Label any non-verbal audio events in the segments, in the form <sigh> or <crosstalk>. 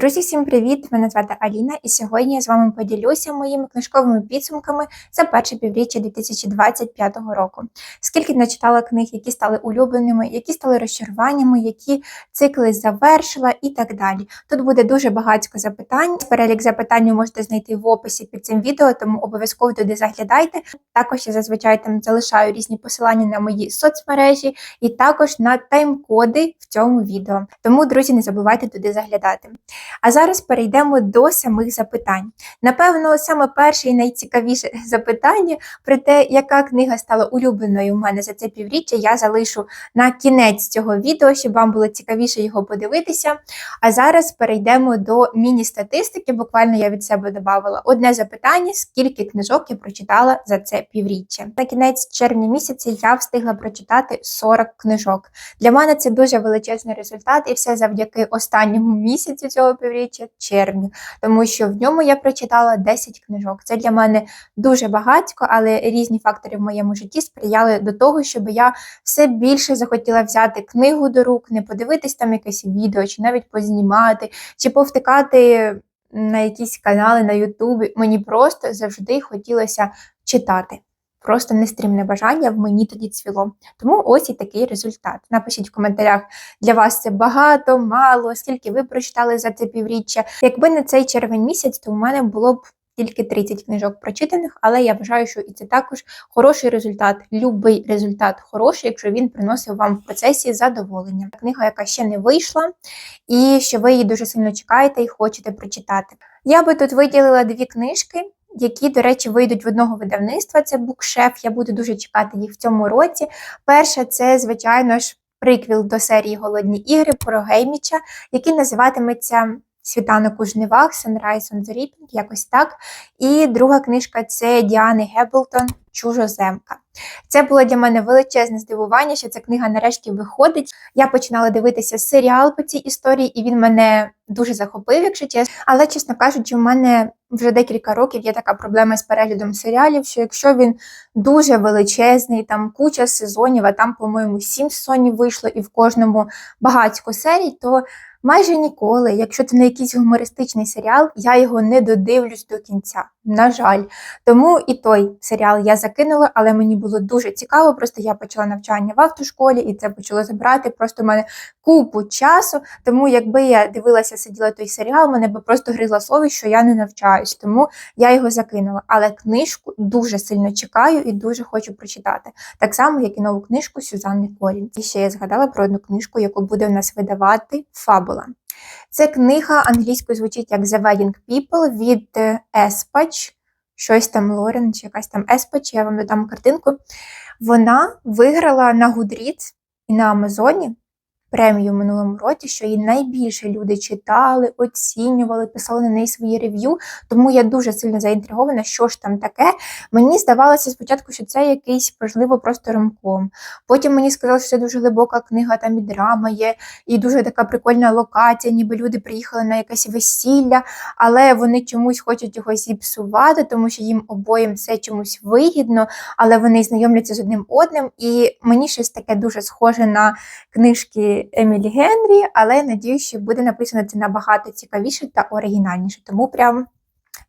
Друзі, всім привіт! Мене звати Аліна, і сьогодні я з вами поділюся моїми книжковими підсумками за перше півріччя 2025 року. Скільки начитала книг, які стали улюбленими, які стали розчаруваннями, які цикли завершила і так далі. Тут буде дуже багатько запитань. Перелік запитань ви можете знайти в описі під цим відео, тому обов'язково туди заглядайте. Також я зазвичай там залишаю різні посилання на мої соцмережі і також на тайм-коди в цьому відео. Тому, друзі, не забувайте туди заглядати. А зараз перейдемо до самих запитань. Напевно, саме перше і найцікавіше <laughs> запитання про те, яка книга стала улюбленою у мене за це півріччя, я залишу на кінець цього відео, щоб вам було цікавіше його подивитися. А зараз перейдемо до міні-статистики. Буквально я від себе додавала одне запитання: скільки книжок я прочитала за це півріччя. На кінець червня місяця я встигла прочитати 40 книжок. Для мене це дуже величезний результат, і все завдяки останньому місяцю цього півріччя червню, тому що в ньому я прочитала 10 книжок. Це для мене дуже багатько, але різні фактори в моєму житті сприяли до того, щоб я все більше захотіла взяти книгу до рук, не подивитись там якесь відео, чи навіть познімати, чи повтикати на якісь канали на Ютубі. Мені просто завжди хотілося читати. Просто нестримне бажання в мені тоді цвіло. Тому ось і такий результат. Напишіть в коментарях, для вас це багато, мало, скільки ви прочитали за це півріччя. Якби не цей червень місяць, то у мене було б тільки 30 книжок прочитаних, але я вважаю, що і це також хороший результат. Любий результат хороший, якщо він приносив вам в процесі задоволення. Книга, яка ще не вийшла, і що ви її дуже сильно чекаєте і хочете прочитати. Я би тут виділила дві книжки які, до речі, вийдуть в одного видавництва. Це букшеф. Я буду дуже чекати їх в цьому році. Перше, це, звичайно ж, приквіл до серії Голодні ігри про Гейміча, який називатиметься. Світанок у жнивах, Sunrise on the Reaping, якось так. І друга книжка це Діани Геблтон Чужоземка. Це було для мене величезне здивування, що ця книга нарешті виходить. Я починала дивитися серіал по цій історії, і він мене дуже захопив, якщо чесно. Але, чесно кажучи, у мене вже декілька років є така проблема з переглядом серіалів, що якщо він дуже величезний, там куча сезонів, а там, по-моєму, сім сезонів вийшло, і в кожному багатько серій, то майже ніколи, якщо це не якийсь гумористичний серіал, я його не додивлюсь до кінця. На жаль. Тому і той серіал я закинула, але мені було дуже цікаво. Просто я почала навчання в автошколі, і це почало забирати просто в мене купу часу. Тому, якби я дивилася, сиділа той серіал, мене би просто гризла совість, що я не навчаюсь. Тому я його закинула. Але книжку дуже сильно чекаю і дуже хочу прочитати. Так само, як і нову книжку Сюзанни Колін. І ще я згадала про одну книжку, яку буде у нас видавати Фабула. Це книга англійською звучить як The Wedding People від Еспач, щось там Лорен, чи якась там Еспач, я вам додам картинку. Вона виграла на Goodreads і на Амазоні премію в минулому році, що її найбільше люди читали, оцінювали, писали на неї свої рев'ю. Тому я дуже сильно заінтригована, що ж там таке. Мені здавалося спочатку, що це якийсь, можливо, просто ромком. Потім мені сказали, що це дуже глибока книга, там і драма є, і дуже така прикольна локація, ніби люди приїхали на якесь весілля, але вони чомусь хочуть його зіпсувати, тому що їм обоїм все чомусь вигідно, але вони знайомляться з одним одним. І мені щось таке дуже схоже на книжки. Емілі Генрі, але надіюсь, що буде написано це набагато цікавіше та оригінальніше. Тому прям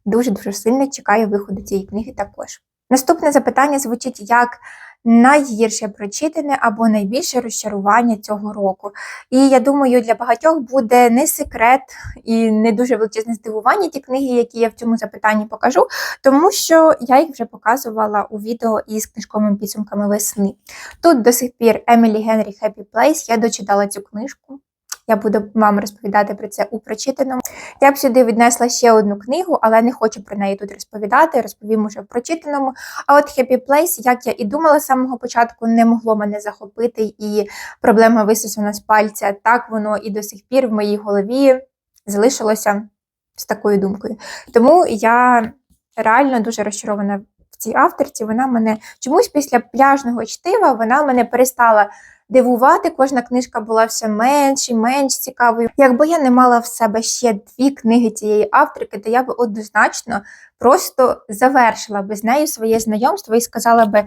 дуже-дуже сильно чекаю виходу цієї книги також. Наступне запитання звучить як найгірше прочитане або найбільше розчарування цього року. І я думаю, для багатьох буде не секрет і не дуже величезне здивування ті книги, які я в цьому запитанні покажу, тому що я їх вже показувала у відео із книжковими підсумками весни. Тут до сих пір Емілі Генрі Хеппі Плейс. я дочитала цю книжку. Я буду вам розповідати про це у прочитаному. Я б сюди віднесла ще одну книгу, але не хочу про неї тут розповідати, розповім уже в прочитаному. А от Happy Place, як я і думала з самого початку, не могло мене захопити, і проблема висосана з пальця. Так воно і до сих пір в моїй голові залишилося з такою думкою. Тому я реально дуже розчарована цій авторці. Вона мене чомусь після пляжного чтива вона мене перестала дивувати. Кожна книжка була все менш і менш цікавою. Якби я не мала в себе ще дві книги цієї авторки, то я би однозначно просто завершила би з нею своє знайомство і сказала би: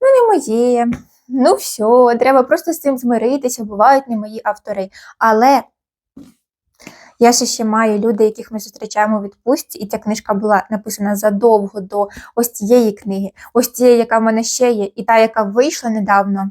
ну, не моє, ну все, треба просто з цим змиритися, бувають не мої автори. Але Я ще ще маю люди, яких ми зустрічаємо у відпустці, і ця книжка була написана задовго до ось цієї книги, ось цієї, яка в мене ще є, і та, яка вийшла недавно.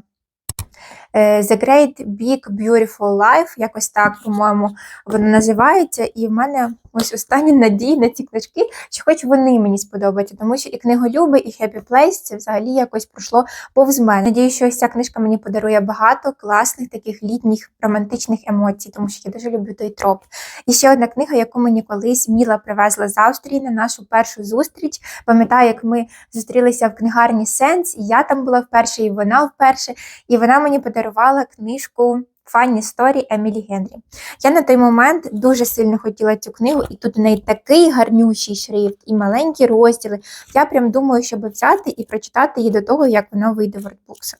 Е, The Great Big Beautiful Life, якось так, по-моєму, вона називається. І в мене ось останні надії на ці книжки, що хоч вони мені сподобаються, тому що і книголюби, і Happy Place це взагалі якось пройшло повз мене. Надію, що ось ця книжка мені подарує багато класних таких літніх романтичних емоцій, тому що я дуже люблю той троп. І ще одна книга, яку мені колись Міла привезла з Австрії на нашу першу зустріч. Пам'ятаю, як ми зустрілися в книгарні Сенс, і я там була вперше, і вона вперше. І вона мені подарувала книжку Фанні Сторі Емілі Генрі. Я на той момент дуже сильно хотіла цю книгу, і тут у неї такий гарнющий шрифт і маленькі розділи. Я прям думаю, щоб взяти і прочитати її до того, як вона вийде в артбукса.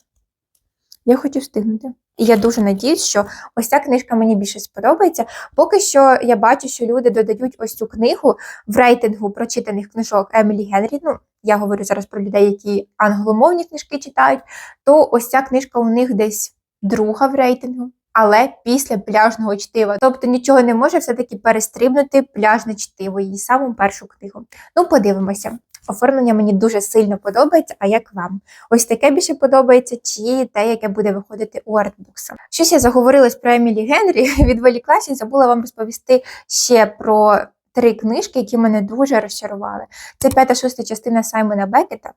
Я хочу встигнути. І я дуже надіюсь, що ось ця книжка мені більше сподобається. Поки що я бачу, що люди додають ось цю книгу в рейтингу прочитаних книжок Емілі Генрі. Ну, я говорю зараз про людей, які англомовні книжки читають, то ось ця книжка у них десь друга в рейтингу, але після пляжного чтива. Тобто нічого не може все-таки перестрибнути пляжне чтиво, її саму першу книгу. Ну, подивимося. Оформлення мені дуже сильно подобається, а як вам? Ось таке більше подобається, чи те, яке буде виходити у артбукса. Щось я заговорилась про Емілі Генрі, <laughs> відволіклася і забула вам розповісти ще про три книжки, які мене дуже розчарували. Це п'ята шоста частина Саймона Бекета.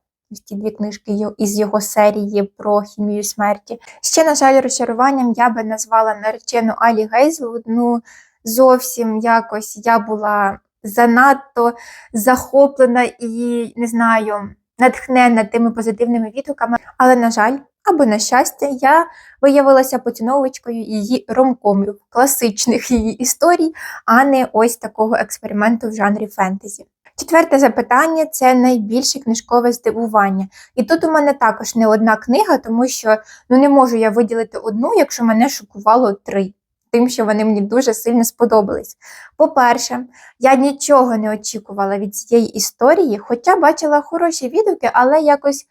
Ті дві книжки із його серії про хімію смерті. Ще, на жаль, розчаруванням я би назвала наречену Алі Гейзлвуд. Ну, зовсім якось я була занадто захоплена і не знаю, натхнена тими позитивними відгуками. Але, на жаль, або на щастя, я виявилася поціновувачкою її ромкомів, класичних її історій, а не ось такого експерименту в жанрі фентезі. Четверте запитання це найбільше книжкове здивування. І тут у мене також не одна книга, тому що ну не можу я виділити одну, якщо мене шокувало три. Тим, що вони мені дуже сильно сподобались. По-перше, я нічого не очікувала від цієї історії, хоча бачила хороші відгуки, але якось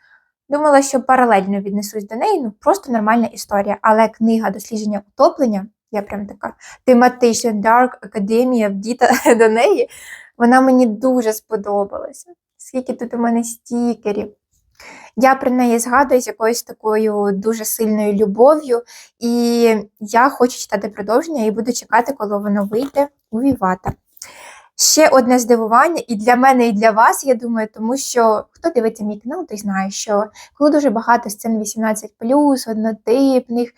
думала, що паралельно віднесусь до неї. Ну, просто нормальна історія. Але книга дослідження утоплення, я прям така тематична Dark Academia вдіта <laughs> до неї, вона мені дуже сподобалася. Скільки тут у мене стікерів. Я про неї згадую з якоюсь такою дуже сильною любов'ю, і я хочу читати продовження і буду чекати, коли воно вийде у Вівата. Ще одне здивування і для мене, і для вас, я думаю, тому що хто дивиться мій канал, той знає, що коли дуже багато сцен 18, однотипних,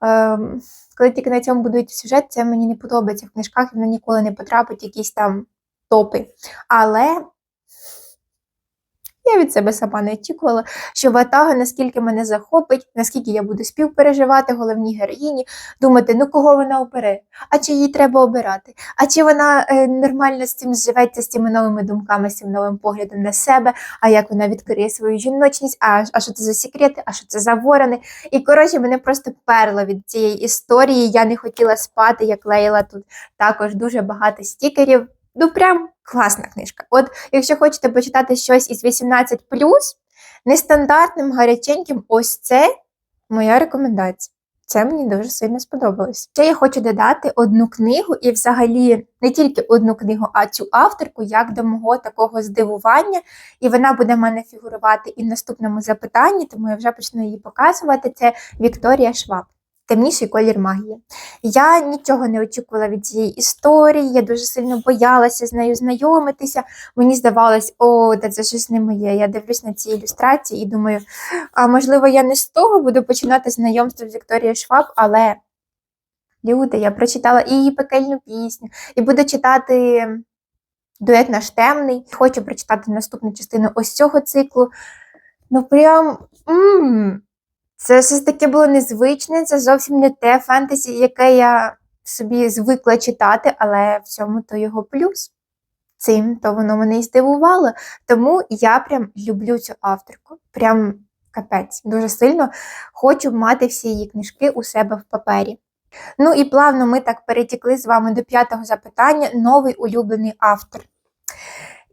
ем, коли тільки на цьому будують сюжет, це мені не подобається в книжках, воно ніколи не потрапить якісь там топи. Але я від себе сама не очікувала, що Ватага наскільки мене захопить, наскільки я буду співпереживати головній героїні, думати, ну кого вона обере, а чи їй треба обирати, а чи вона е, нормально з цим зживеться, з цими новими думками, з цим новим поглядом на себе, а як вона відкриє свою жіночність, а, а що це за секрети, а що це за ворони. І коротше, мене просто перло від цієї історії. Я не хотіла спати, як Лейла тут також дуже багато стікерів. Ну, прям класна книжка. От, якщо хочете почитати щось із 18, нестандартним, гаряченьким, ось це моя рекомендація. Це мені дуже сильно сподобалось. Ще я хочу додати одну книгу, і взагалі не тільки одну книгу, а цю авторку, як до мого такого здивування. І вона буде в мене фігурувати і в наступному запитанні, тому я вже почну її показувати. Це Вікторія Шваб. Темніший колір магії. Я нічого не очікувала від цієї історії, я дуже сильно боялася з нею знайомитися. Мені здавалось, о, та це щось не моє. Я дивлюсь на ці ілюстрації і думаю, а можливо, я не з того буду починати знайомство з Вікторією Шваб, але люди, я прочитала і її пекельну пісню, і буду читати дует наш темний. Хочу прочитати наступну частину ось цього циклу. Ну, прям. м це щось таке було незвичне, це зовсім не те фентезі, яке я собі звикла читати, але в цьому то його плюс. Цим то воно мене і здивувало. Тому я прям люблю цю авторку. Прям капець. Дуже сильно хочу мати всі її книжки у себе в папері. Ну і плавно ми так перетікли з вами до п'ятого запитання: новий улюблений автор.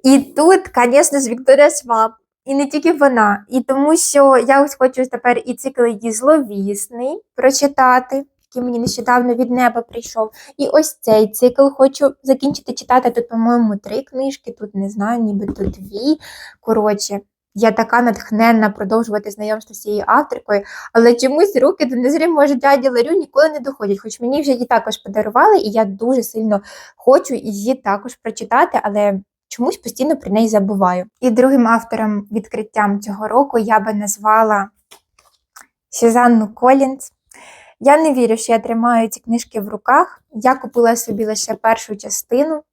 І тут, звісно, з Вікторія Шваб. І не тільки вона. І тому що я ось хочу тепер і цикл її зловісний прочитати, який мені нещодавно від неба прийшов. І ось цей цикл хочу закінчити читати. Тут, по-моєму, три книжки, тут не знаю, ніби тут дві. Коротше, я така натхненна продовжувати знайомство з цією авторкою, але чомусь руки до незримого життя діларю ніколи не доходять. Хоч мені вже її також подарували, і я дуже сильно хочу її також прочитати, але чомусь постійно про неї забуваю. І другим автором відкриттям цього року я би назвала Сюзанну Колінс. Я не вірю, що я тримаю ці книжки в руках. Я купила собі лише першу частину,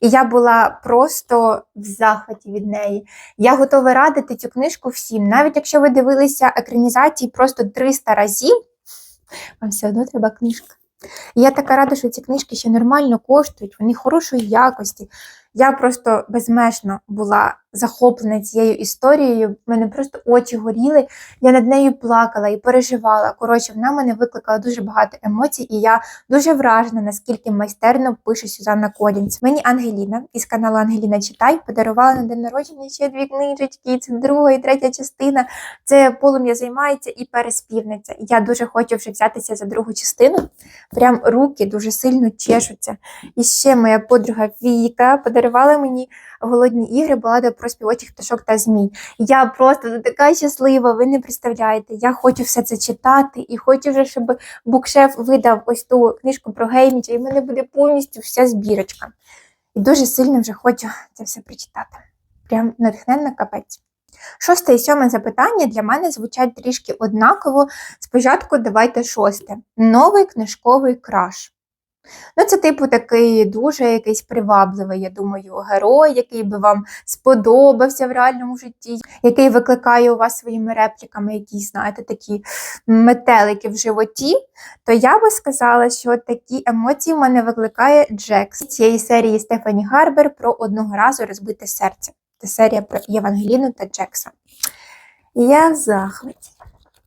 і я була просто в захваті від неї. Я готова радити цю книжку всім. Навіть якщо ви дивилися екранізації просто 300 разів, вам все одно треба книжка. І я така рада, що ці книжки ще нормально коштують, вони хорошої якості. Я просто безмежно була захоплена цією історією. В мене просто очі горіли. Я над нею плакала і переживала. Коротше, вона мене викликала дуже багато емоцій, і я дуже вражена, наскільки майстерно пише Сюзанна Колінс. Мені Ангеліна із каналу Ангеліна Читай подарувала на день народження ще дві книжечки. Це друга і третя частина. Це полум'я займається і переспівниця. Я дуже хочу вже взятися за другу частину. Прям руки дуже сильно чешуться. І ще моя подруга Віка подарувала мені голодні ігри, балада про співочих пташок та змій. Я просто така щаслива, ви не представляєте. Я хочу все це читати і хочу вже, щоб букшеф видав ось ту книжку про Гейміча, і в мене буде повністю вся збірочка. І дуже сильно вже хочу це все прочитати. Прям натхненна капець. Шосте і сьоме запитання для мене звучать трішки однаково. Спочатку давайте шосте. Новий книжковий краш. Ну, це, типу, такий дуже якийсь привабливий, я думаю, герой, який би вам сподобався в реальному житті, який викликає у вас своїми репліками якісь, знаєте, такі метелики в животі. То я би сказала, що такі емоції в мене викликає Джекс цієї серії Стефані Гарбер про одного разу розбите серце. Це серія про Євангеліну та Джекса. Я в захваті.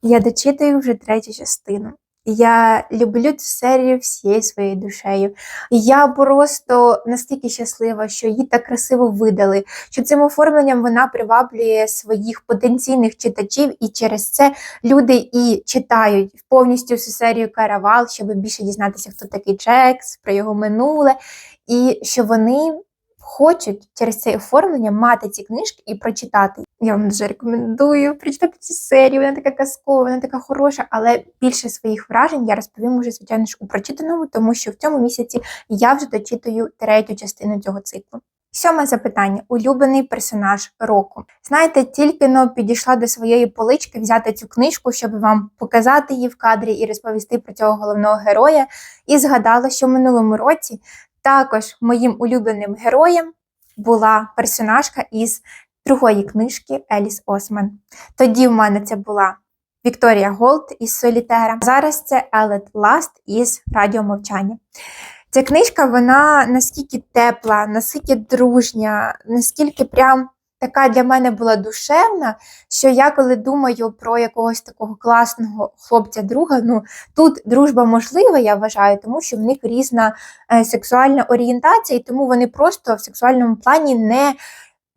Я дочитую вже третю частину. Я люблю цю серію всією своєю душею. Я просто настільки щаслива, що її так красиво видали, що цим оформленням вона приваблює своїх потенційних читачів, і через це люди і читають повністю всю серію Каравал, щоб більше дізнатися, хто такий Джекс, про його минуле, і що вони хочуть через це оформлення мати ці книжки і прочитати. Я вам дуже рекомендую прочитати цю серію. Вона така казкова, вона така хороша, але більше своїх вражень я розповім уже, звичайно ж, у прочитаному, тому що в цьому місяці я вже дочитую третю частину цього циклу. Сьоме запитання: улюблений персонаж року. Знаєте, тільки но підійшла до своєї полички взяти цю книжку, щоб вам показати її в кадрі і розповісти про цього головного героя. І згадала, що в минулому році також моїм улюбленим героєм була персонажка із другої книжки Еліс Осман. Тоді в мене це була Вікторія Голд із Солітера. Зараз це Елет Ласт із Радіомовчання. Ця книжка, вона наскільки тепла, наскільки дружня, наскільки прям така для мене була душевна, що я коли думаю про якогось такого класного хлопця-друга, ну тут дружба можлива, я вважаю, тому що в них різна е, сексуальна орієнтація, і тому вони просто в сексуальному плані не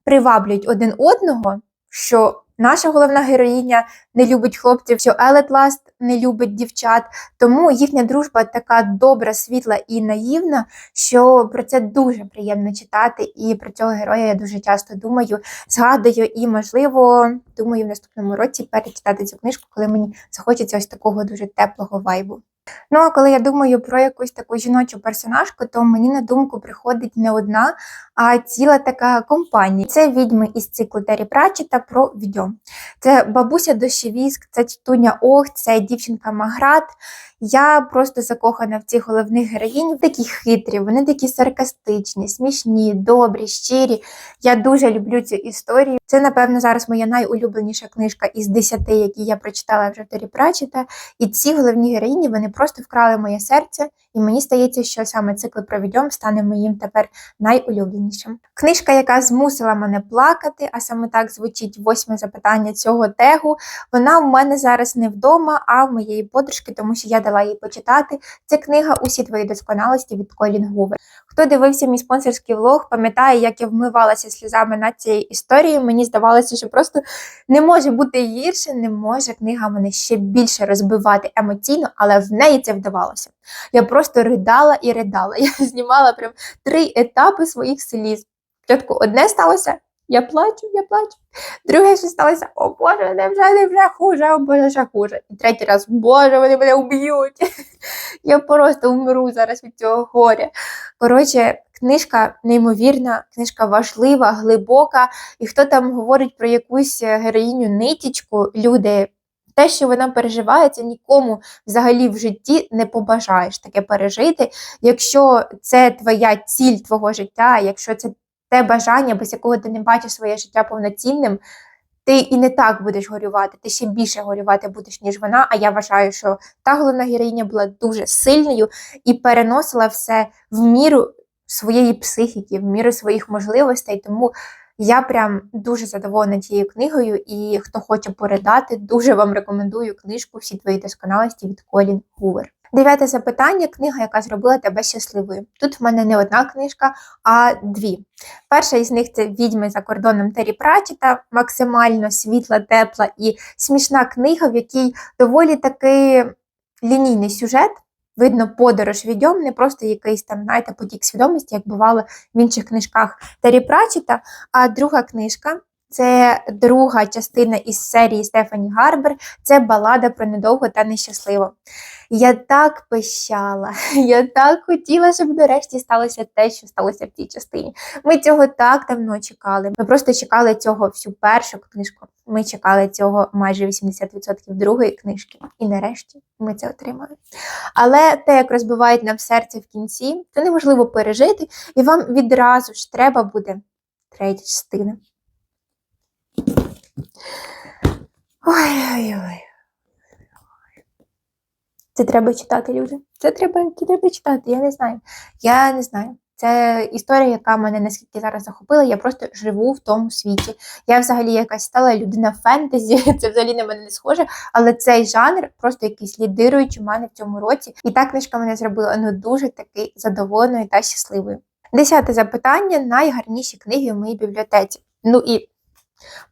приваблюють один одного. Що Наша головна героїня не любить хлопців, що Елет Ласт не любить дівчат. Тому їхня дружба така добра, світла і наївна, що про це дуже приємно читати. І про цього героя я дуже часто думаю, згадую і, можливо, думаю, в наступному році перечитати цю книжку, коли мені захочеться ось такого дуже теплого вайбу. Ну, а коли я думаю про якусь таку жіночу персонажку, то мені на думку приходить не одна, а ціла така компанія. Це відьми із циклу Террі Прачета про відьом. Це бабуся дощевіск, це тітуня Ох, це дівчинка Маград. Я просто закохана в цих головних героїнь. Такі хитрі, вони такі саркастичні, смішні, добрі, щирі. Я дуже люблю цю історію. Це, напевно, зараз моя найулюбленіша книжка із десяти, які я прочитала вже в Террі Пратчета. І ці головні героїні вони просто вкрали моє серце, і мені здається, що саме цикл про відьом стане моїм тепер найулюбленішим. Книжка, яка змусила мене плакати, а саме так звучить восьме запитання цього тегу. Вона в мене зараз не вдома, а в моєї подружки, тому що я дала їй почитати. Це книга Усі твої досконалості від Колін Гувер. Хто дивився мій спонсорський влог, пам'ятає, як я вмивалася сльозами над цією історією. Мені здавалося, що просто не може бути гірше, не може книга мене ще більше розбивати емоційно, але в неї це вдавалося. Я просто ридала і ридала. <laughs> Я знімала прям три етапи своїх сліз. Спочатку одне сталося, я плачу, я плачу. Друге, що сталося, о Боже, не вже, не вже хуже, о Боже, ще хуже. І третій раз, Боже, вони мене вб'ють. <laughs> Я просто вмру зараз від цього горя. Коротше, книжка неймовірна, книжка важлива, глибока. І хто там говорить про якусь героїню нитічку, люди. Те, що вона переживає, це нікому взагалі в житті не побажаєш таке пережити. Якщо це твоя ціль твого життя, якщо це те бажання, без якого ти не бачиш своє життя повноцінним, ти і не так будеш горювати, ти ще більше горювати будеш, ніж вона. А я вважаю, що та головна героїня була дуже сильною і переносила все в міру своєї психіки, в міру своїх можливостей. Тому я прям дуже задоволена цією книгою, і хто хоче передати, дуже вам рекомендую книжку Всі твої досконалості від Колін Гувер. Дев'яте запитання книга, яка зробила тебе щасливою. Тут в мене не одна книжка, а дві. Перша із них це Відьми за кордоном Террі Пратчета, максимально світла, тепла і смішна книга, в якій доволі таки лінійний сюжет. Видно, подорож відьом, не просто якийсь там, знаєте, потік свідомості, як бувало в інших книжках Террі Пратчета. А друга книжка це друга частина із серії Стефані Гарбер. Це балада про недовго та нещасливо. Я так пищала, <laughs> я так хотіла, щоб нарешті сталося те, що сталося в цій частині. Ми цього так давно чекали. Ми просто чекали цього всю першу книжку. Ми чекали цього майже 80% другої книжки. І нарешті ми це отримали. Але те, як розбивають нам серце в кінці, це неможливо пережити, і вам відразу ж треба буде третя частина. Ой-ой-ой. Це треба читати, люди. Це треба, треба читати, я не знаю. Я не знаю. Це історія, яка мене наскільки зараз захопила. Я просто живу в тому світі. Я взагалі якась стала людина фентезі, <laughs> це взагалі на мене не схоже. Але цей жанр просто якийсь лідируючий у мене в цьому році. І та книжка мене зробила ну, дуже таки задоволеною та щасливою. Десяте запитання: найгарніші книги в моїй бібліотеці. Ну і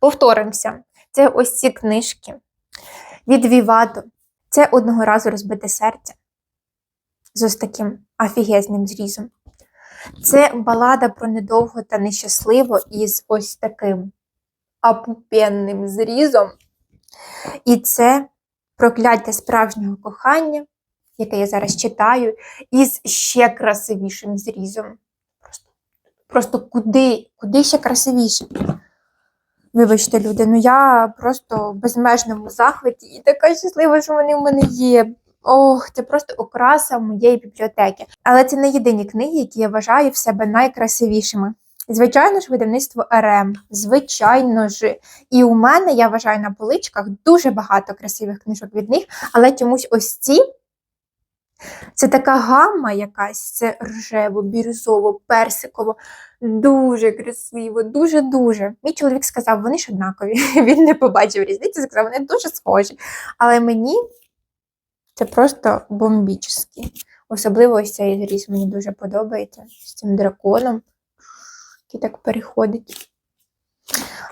повторимося. Це ось ці книжки від Вівато. Це одного разу розбите серце з ось таким офігезним зрізом. Це балада про недовго та нещасливо із ось таким апупенним зрізом. І це прокляття справжнього кохання, яке я зараз читаю, із ще красивішим зрізом. Просто, просто куди, куди ще красивіше? Вибачте, люди, ну я просто в безмежному захваті і така щаслива, що вони в мене є. Ох, це просто окраса моєї бібліотеки. Але це не єдині книги, які я вважаю в себе найкрасивішими. Звичайно ж, видавництво РМ, звичайно ж. І у мене, я вважаю, на поличках дуже багато красивих книжок від них, але чомусь ось ці. Це така гамма якась, це рожево, бірюзово, персиково, дуже красиво, дуже-дуже. Мій чоловік сказав, вони ж однакові. <laughs> Він не побачив різниці, сказав, вони дуже схожі. Але мені це просто бомбічний. Особливо ось цей зріз мені дуже подобається з цим драконом, який так переходить.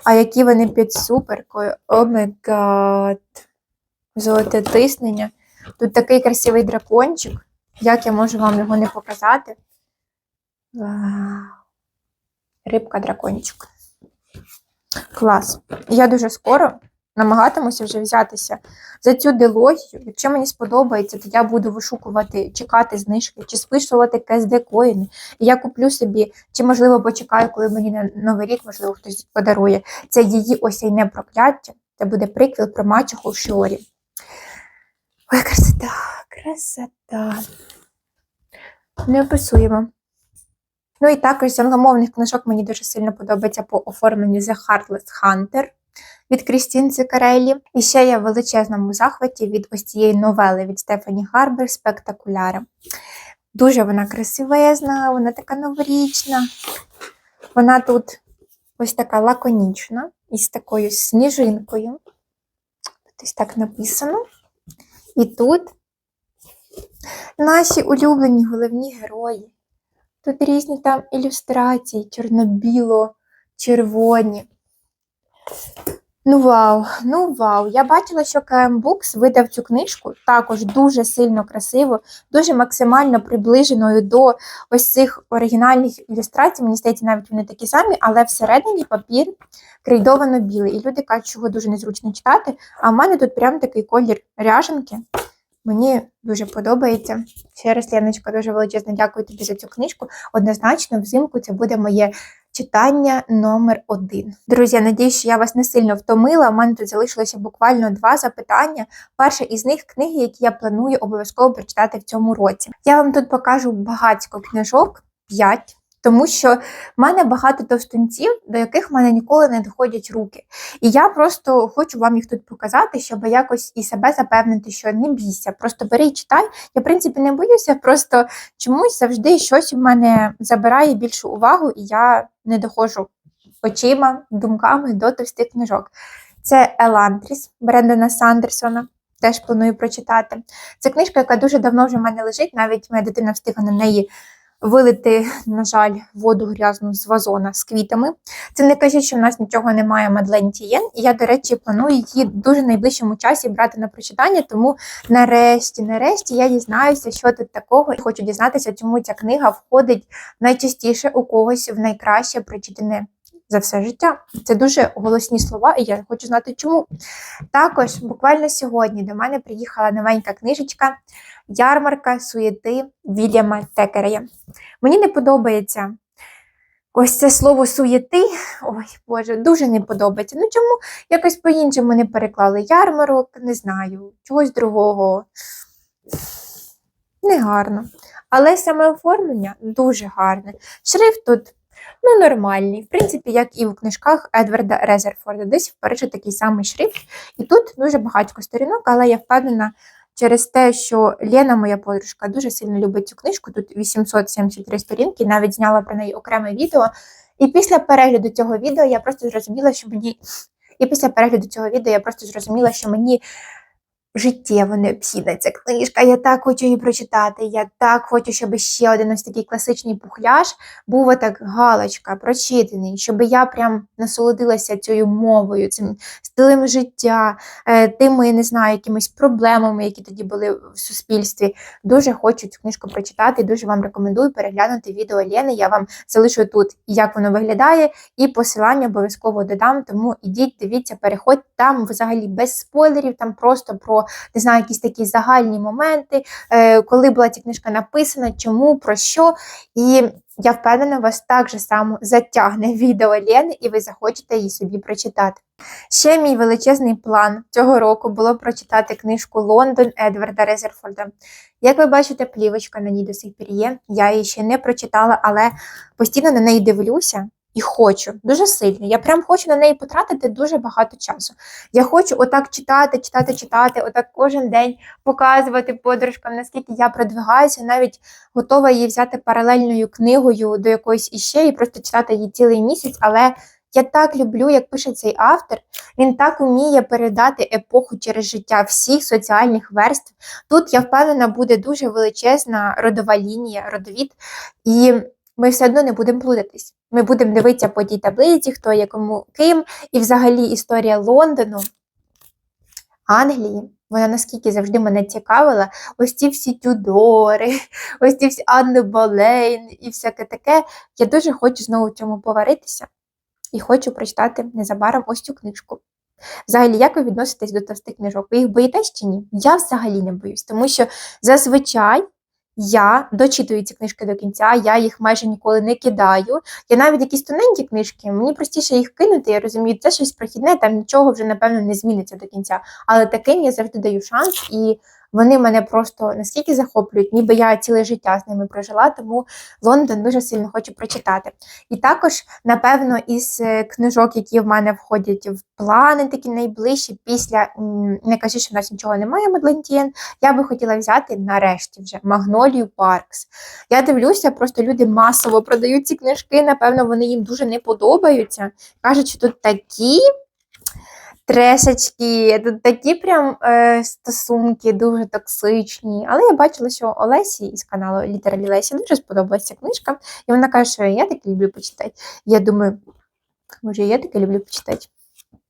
А які вони під суперкою. О май гад. Золоте тиснення. Тут такий красивий дракончик. Як я можу вам його не показати? Вау. Рибка дракончик. Клас. Я дуже скоро намагатимуся вже взятися за цю дилогію. Якщо мені сподобається, то я буду вишукувати, чекати знижки, чи списувати КСД коїни. І я куплю собі, чи, можливо, почекаю, коли мені на Новий рік, можливо, хтось подарує. Це її осяйне прокляття. Це буде приквіл про мачеху в Шорі. Ой, красота, красота. Не описуємо. Ну і також з англомовних книжок мені дуже сильно подобається по оформленню The Heartless Hunter від Крістін Цикарелі. І ще я в величезному захваті від ось цієї новели від Стефані Гарбер Спектакуляра. Дуже вона красивезна, вона така новорічна. Вона тут ось така лаконічна, із такою сніжинкою. Ось так написано. І тут наші улюблені головні герої. Тут різні там ілюстрації, чорно-біло, червоні. Ну вау, ну вау. Я бачила, що KM Books видав цю книжку також дуже сильно красиво, дуже максимально приближеною до ось цих оригінальних ілюстрацій. Мені здається, навіть вони такі самі, але всередині папір крейдовано білий. І люди кажуть, що його дуже незручно читати. А в мене тут прям такий колір ряженки. Мені дуже подобається. Ще раз, Леночка, дуже величезно дякую тобі за цю книжку. Однозначно, взимку це буде моє читання номер один. Друзі, я надію, що я вас не сильно втомила. У мене тут залишилося буквально два запитання. Перше із них книги, які я планую обов'язково прочитати в цьому році. Я вам тут покажу багатько книжок, п'ять. Тому що в мене багато товстунців, до яких в мене ніколи не доходять руки. І я просто хочу вам їх тут показати, щоб якось і себе запевнити, що не бійся, просто бери і читай. Я, в принципі, не боюся, просто чомусь завжди щось у мене забирає більшу увагу, і я не доходжу очима, думками до товстих книжок. Це Елантріс Брендона Сандерсона. Теж планую прочитати. Це книжка, яка дуже давно вже в мене лежить, навіть моя дитина встигла на неї вилити, на жаль, воду грязну з вазона з квітами. Це не кажуть, що в нас нічого немає Мадлен Тієн, і я, до речі, планую її дуже найближчому часі брати на прочитання, тому нарешті, нарешті я дізнаюся, що тут такого, і хочу дізнатися, чому ця книга входить найчастіше у когось в найкраще прочитане за все життя. Це дуже голосні слова, і я хочу знати, чому. Також буквально сьогодні до мене приїхала новенька книжечка Ярмарка суєти Вільяма Текерея. Мені не подобається ось це слово суєти. Ой, Боже, дуже не подобається. Ну чому якось по-іншому не переклали ярмарок, не знаю, чогось другого. Негарно. Але саме оформлення дуже гарне. Шрифт тут ну, нормальний. В принципі, як і в книжках Едварда Резерфорда. Десь в Парижі такий самий шрифт. І тут дуже багатько сторінок, але я впевнена, через те, що Лена, моя подружка, дуже сильно любить цю книжку. Тут 873 сторінки, навіть зняла про неї окреме відео. І після перегляду цього відео я просто зрозуміла, що мені. І після перегляду цього відео я просто зрозуміла, що мені життєво необхідна ця книжка. Я так хочу її прочитати. Я так хочу, щоб ще один ось такий класичний пухляж був отак галочка, прочитаний, щоб я прям насолодилася цією мовою, цим стилем життя, е, тими, не знаю, якимись проблемами, які тоді були в суспільстві. Дуже хочу цю книжку прочитати. Дуже вам рекомендую переглянути відео Лєни. Я вам залишу тут, як воно виглядає, і посилання обов'язково додам. Тому ідіть, дивіться, переходьте там взагалі без спойлерів, там просто про не знаю, якісь такі загальні моменти, е, коли була ця книжка написана, чому, про що. І я впевнена, вас так же само затягне відео Лени, і ви захочете її собі прочитати. Ще мій величезний план цього року було прочитати книжку Лондон Едварда Резерфорда. Як ви бачите, плівочка на ній до сих пір є. Я її ще не прочитала, але постійно на неї дивлюся і хочу дуже сильно. Я прям хочу на неї потратити дуже багато часу. Я хочу отак читати, читати, читати, отак кожен день показувати подружкам, наскільки я продвигаюся, навіть готова її взяти паралельною книгою до якоїсь іще і просто читати її цілий місяць. Але я так люблю, як пише цей автор. Він так уміє передати епоху через життя всіх соціальних верств. Тут я впевнена, буде дуже величезна родова лінія, родовід. І ми все одно не будемо плутатись. Ми будемо дивитися по тій таблиці, хто є кому ким, і взагалі історія Лондону, Англії. Вона наскільки завжди мене цікавила, ось ці всі Тюдори, <laughs> ось ці всі Анни Болейн і всяке таке. Я дуже хочу знову в цьому поваритися і хочу прочитати незабаром ось цю книжку. Взагалі, як ви відноситесь до товстих книжок? Ви їх боїтесь чи ні? Я взагалі не боюсь, тому що зазвичай я дочитую ці книжки до кінця, я їх майже ніколи не кидаю. Я навіть якісь тоненькі книжки, мені простіше їх кинути. Я розумію, це щось прохідне, там нічого вже, напевно, не зміниться до кінця. Але таким я завжди даю шанс, і вони мене просто наскільки захоплюють, ніби я ціле життя з ними прожила, тому Лондон дуже сильно хочу прочитати. І також, напевно, із е, книжок, які в мене входять в плани, такі найближчі, після не кажу, що в нас нічого немає, Медлентієн, я би хотіла взяти нарешті вже Магнолію Паркс. Я дивлюся, просто люди масово продають ці книжки, напевно, вони їм дуже не подобаються. Кажуть, що тут такі трешечки, тут такі прям е, стосунки дуже токсичні. Але я бачила, що Олесі із каналу Літералі Лесі дуже сподобалася книжка, і вона каже, що я таке люблю почитати. Я думаю, може, я таке люблю почитати.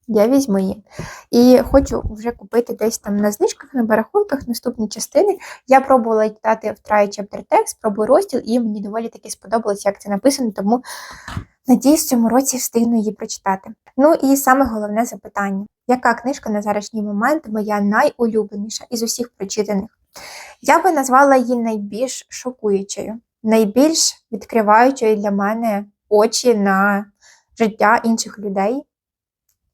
Я візьму її. І хочу вже купити десь там на знижках, на барахунках наступні частини. Я пробувала читати в Try Chapter Text, пробую розділ, і мені доволі таки сподобалось, як це написано, тому надіюсь, в цьому році встигну її прочитати. Ну і саме головне запитання: яка книжка на зараз момент моя найулюбленіша із усіх прочитаних? Я би назвала її найбільш шокуючою, найбільш відкриваючою для мене очі на життя інших людей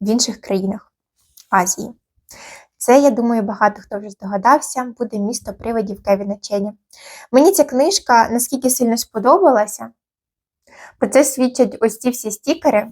в інших країнах Азії. Це, я думаю, багато хто вже здогадався, буде місто привидів Кевіна Чені. Мені ця книжка наскільки сильно сподобалася. Про це свідчать ось ці всі стікери.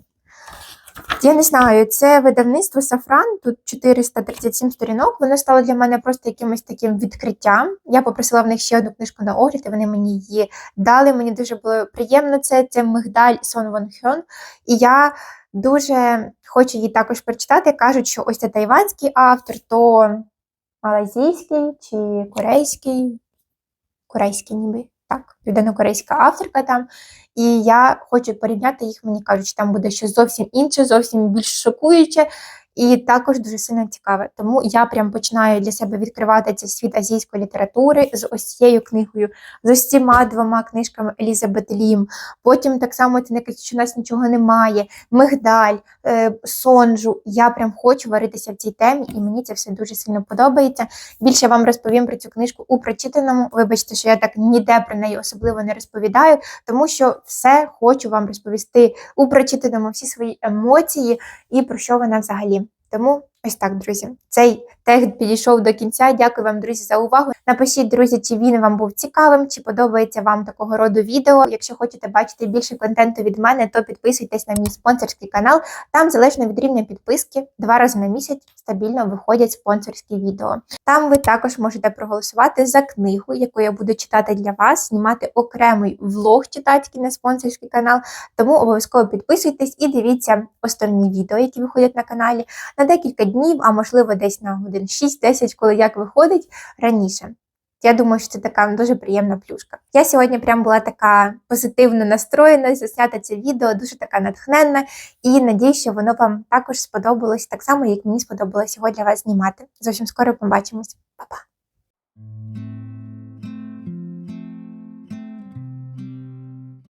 Я не знаю, це видавництво Сафран, тут 437 сторінок. Воно стало для мене просто якимось таким відкриттям. Я попросила в них ще одну книжку на огляд, і вони мені її дали. Мені дуже було приємно це. Це Мигдаль Сон Вон Хьон. І я дуже хочу її також прочитати. Кажуть, що ось це тайванський автор, то малазійський чи корейський, корейський ніби. Так, південно-корейська авторка там. І я хочу порівняти їх, мені кажуть, що там буде щось зовсім інше, зовсім більш шокуюче. І також дуже сильно цікаве. Тому я прям починаю для себе відкривати цей світ азійської літератури з ось цією книгою, з цими двома книжками Елізабет Лім. Потім так само це не кажуть, що у нас нічого немає, мигдаль, е, сонжу. Я прям хочу варитися в цій темі, і мені це все дуже сильно подобається. Більше вам розповім про цю книжку у прочитаному. Вибачте, що я так ніде про неї особливо не розповідаю, тому що все хочу вам розповісти у прочитаному всі свої емоції і про що вона взагалі. Тому ось так, друзі. Цей тег підійшов до кінця. Дякую вам, друзі, за увагу. Напишіть, друзі, чи він вам був цікавим, чи подобається вам такого роду відео. Якщо хочете бачити більше контенту від мене, то підписуйтесь на мій спонсорський канал. Там, залежно від рівня підписки, два рази на місяць стабільно виходять спонсорські відео. Там ви також можете проголосувати за книгу, яку я буду читати для вас, знімати окремий влог читацький на спонсорський канал. Тому обов'язково підписуйтесь і дивіться основні відео, які виходять на каналі, на декілька днів, а можливо, десь на годин 6-10, коли як виходить раніше. Я думаю, що це така дуже приємна плюшка. Я сьогодні прям була така позитивно настроєна, засняти це відео, дуже така натхненна, і надію, що воно вам також сподобалось так само, як мені сподобалось сьогодні вас знімати. Зовсім скоро побачимось. Па-па!